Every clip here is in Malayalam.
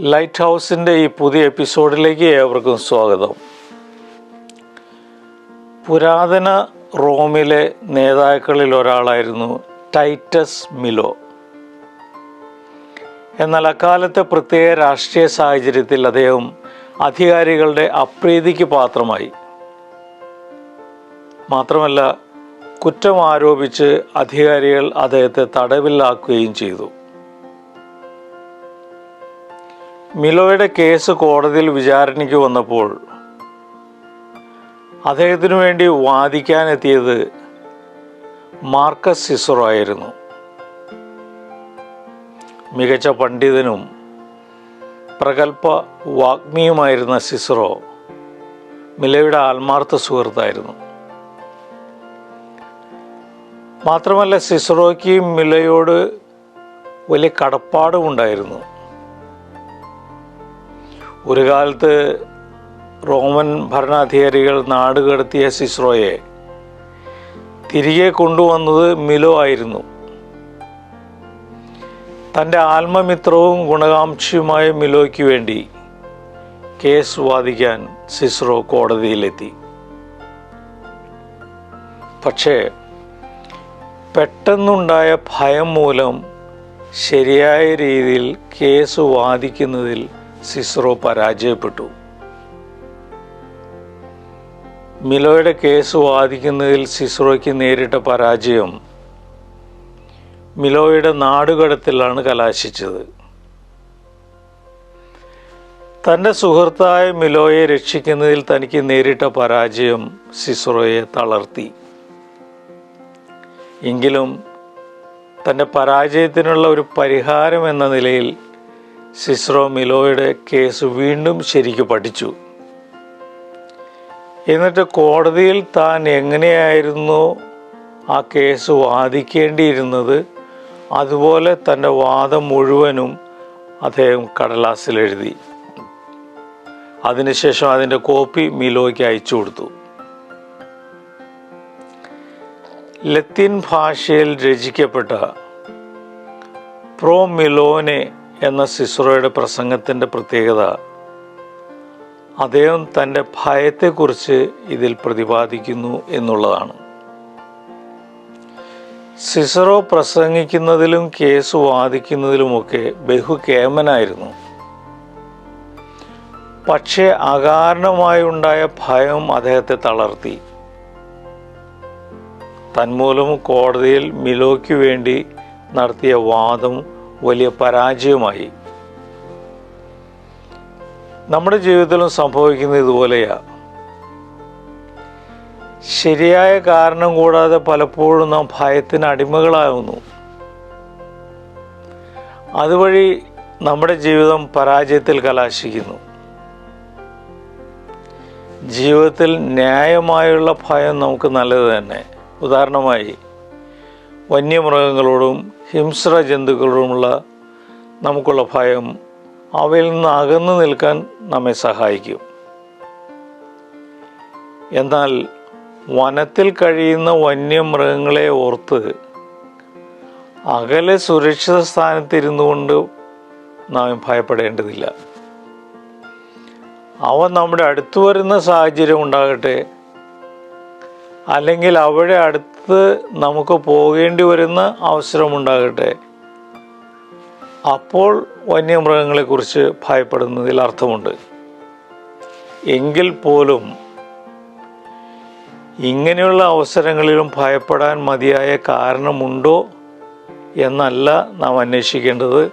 ലൈറ്റ് ഹൗസിന്റെ ഈ പുതിയ എപ്പിസോഡിലേക്ക് ഏവർക്കും സ്വാഗതം. പുരാതന റോമിലെ നേതാക്കളിൽ ഒരാളായിരുന്നു ടൈറ്റസ് മിലോ. എന്നാൽ അക്കാലത്തെ പ്രത്യേക രാഷ്ട്രീയ സാഹചര്യത്തിൽ അദ്ദേഹം അധികാരികളുടെ അപ്രീതിക്ക് പാത്രമായി. മാത്രമല്ല കുറ്റം ആരോപിച്ച് അധികാരികൾ അദ്ദേഹത്തെ തടവിലാക്കുകയും ചെയ്തു. മിലോയുടെ കേസ് കോടതിയിൽ വിചാരണയ്ക്ക് വന്നപ്പോൾ അദ്ദേഹത്തിനു വേണ്ടി വാദിക്കാനെത്തിയത് മാർക്കസ് സിസറോ ആയിരുന്നു. മികച്ച പണ്ഡിതനും പ്രഗത്ഭ വാഗ്മിയുമായിരുന്ന സിസറോ മിലയുടെ ആത്മാർത്ഥ സുഹൃത്തായിരുന്നു. മാത്രമല്ല സിസറോയ്ക്ക് മിലയോട് വലിയ കടപ്പാടും ഉണ്ടായിരുന്നു. ഒരു കാലത്ത് റോമൻ ഭരണാധികാരികൾ നാട് കടത്തിയ സിസ്രോയെ തിരികെ കൊണ്ടുവന്നത് മിലോ ആയിരുന്നു. തന്റെ ആത്മമിത്രവും ഗുണകാംക്ഷിയുമായ മിലോയ്ക്ക് വേണ്ടി കേസ് വാദിക്കാൻ സിസ്രോ കോടതിയിലെത്തി. പക്ഷേ പെട്ടെന്നുണ്ടായ ഭയം മൂലം ശരിയായ രീതിയിൽ കേസ് വാദിക്കുന്നതിൽ സിസ്രോ പരാജയപ്പെട്ടു. മിലോയുടെ കേസ് വാദിക്കുന്നതിൽ സിസ്രോയ്ക്ക് നേരിട്ട പരാജയം മിലോയുടെ നാടുകടത്തിലാണ് കലാശിച്ചത്. തന്റെ സുഹൃത്തായ മിലോയെ രക്ഷിക്കുന്നതിൽ തനിക്ക് നേരിട്ട പരാജയം സിസ്രോയെ തളർത്തി. എങ്കിലും തന്റെ പരാജയത്തിനുള്ള ഒരു പരിഹാരം എന്ന നിലയിൽ സിസ്രോ മിലോയുടെ കേസ് വീണ്ടും ശരിക്കു പഠിച്ചു. എന്നിട്ട് കോടതിയിൽ താൻ എങ്ങനെയായിരുന്നു ആ കേസ് വാദിക്കേണ്ടിയിരുന്നത്? അതുപോലെ തന്റെ വാദം മുഴുവനും അദ്ദേഹം കടലാസിൽ എഴുതി അതിനുശേഷം അതിന്റെ കോപ്പി മിലോയ്ക്ക് അയച്ചു കൊടുത്തു. ലത്തീൻ ഭാഷയിൽ രചിക്കപ്പെട്ട പ്രോ മിലോനെ എന്ന സിസ്രോയുടെ പ്രസംഗത്തിന്റെ പ്രത്യേകത അദ്ദേഹം തന്റെ ഭയത്തെക്കുറിച്ച് ഇതിൽ പ്രതിപാദിക്കുന്നു എന്നുള്ളതാണ്. സിസറോ പ്രസംഗിക്കുന്നതിലും കേസ് വാദിക്കുന്നതിലുമൊക്കെ ബഹുകേമനായിരുന്നു പക്ഷേ അകാരണമായുണ്ടായ ഭയം അദ്ദേഹത്തെ തളർത്തി. തന്മൂലം കോടതിയിൽ മിലോയ്ക്ക് വേണ്ടി നടത്തിയ വാദം വലിയ പരാജയമായി നമ്മുടെ ജീവിതത്തിലും സംഭവിക്കുന്നത് ഇതുപോലെയാ. ശരിയായ കാരണം കൂടാതെ പലപ്പോഴും നാം ഭയത്തിന് അടിമകളാകുന്നു. അതുവഴി നമ്മുടെ ജീവിതം പരാജയത്തിൽ കലാശിക്കുന്നു. ജീവിതത്തിൽ ന്യായമായുള്ള ഭയം നമുക്ക് നല്ലത് തന്നെ. ഉദാഹരണമായി വന്യമൃഗങ്ങളോടും ഹിംസ്ര ജന്തുക്കളോടുമുള്ള നമുക്കുള്ള ഭയം അവയിൽ നിന്ന് അകന്നു നിൽക്കാൻ നമ്മെ സഹായിക്കും. എന്നാൽ വനത്തിൽ കഴിയുന്ന വന്യമൃഗങ്ങളെ ഓർത്ത് അകലെ സുരക്ഷിത സ്ഥാനത്തിരുന്നു കൊണ്ട് നാം ഭയപ്പെടേണ്ടതില്ല. അവ നമ്മുടെ അടുത്തു വരുന്ന സാഹചര്യം ഉണ്ടാകട്ടെ അല്ലെങ്കിൽ അവിടെ അടുത്ത് നമുക്ക് പോകേണ്ടി വരുന്ന അവസരമുണ്ടാകട്ടെ അപ്പോൾ വന്യമൃഗങ്ങളെക്കുറിച്ച് ഭയപ്പെടുന്നതിൽ അർത്ഥമുണ്ട്. എങ്കിൽ പോലും ഇങ്ങനെയുള്ള അവസരങ്ങളിലും ഭയപ്പെടാൻ മതിയായ കാരണമുണ്ടോ എന്നല്ല നാം അന്വേഷിക്കേണ്ടത്.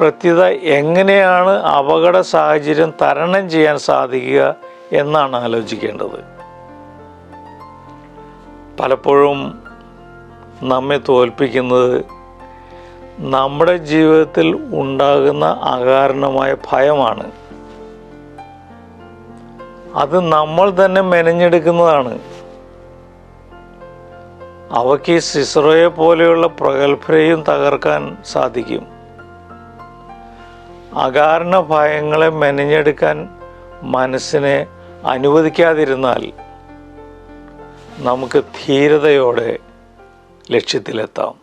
പ്രത്യേകത എങ്ങനെയാണ് അപകട സാഹചര്യം തരണം ചെയ്യാൻ സാധിക്കുക എന്നാണ് ആലോചിക്കേണ്ടത്. പലപ്പോഴും നമ്മെ തോൽപ്പിക്കുന്നത് നമ്മുടെ ജീവിതത്തിൽ ഉണ്ടാകുന്ന അകാരണമായ ഭയമാണ്. അത് നമ്മൾ തന്നെ മെനഞ്ഞെടുക്കുന്നതാണ്. അവയ്ക്ക് ഈ സിസറോയെ പോലെയുള്ള പ്രഗത്ഭരെയും തകർക്കാൻ സാധിക്കും. അകാരണ ഭയങ്ങളെ മെനഞ്ഞെടുക്കാൻ മനസ്സിനെ അനുവദിക്കാതിരുന്നാൽ നമുക്ക് ധീരതയോടെ ലക്ഷ്യത്തിലെത്താം.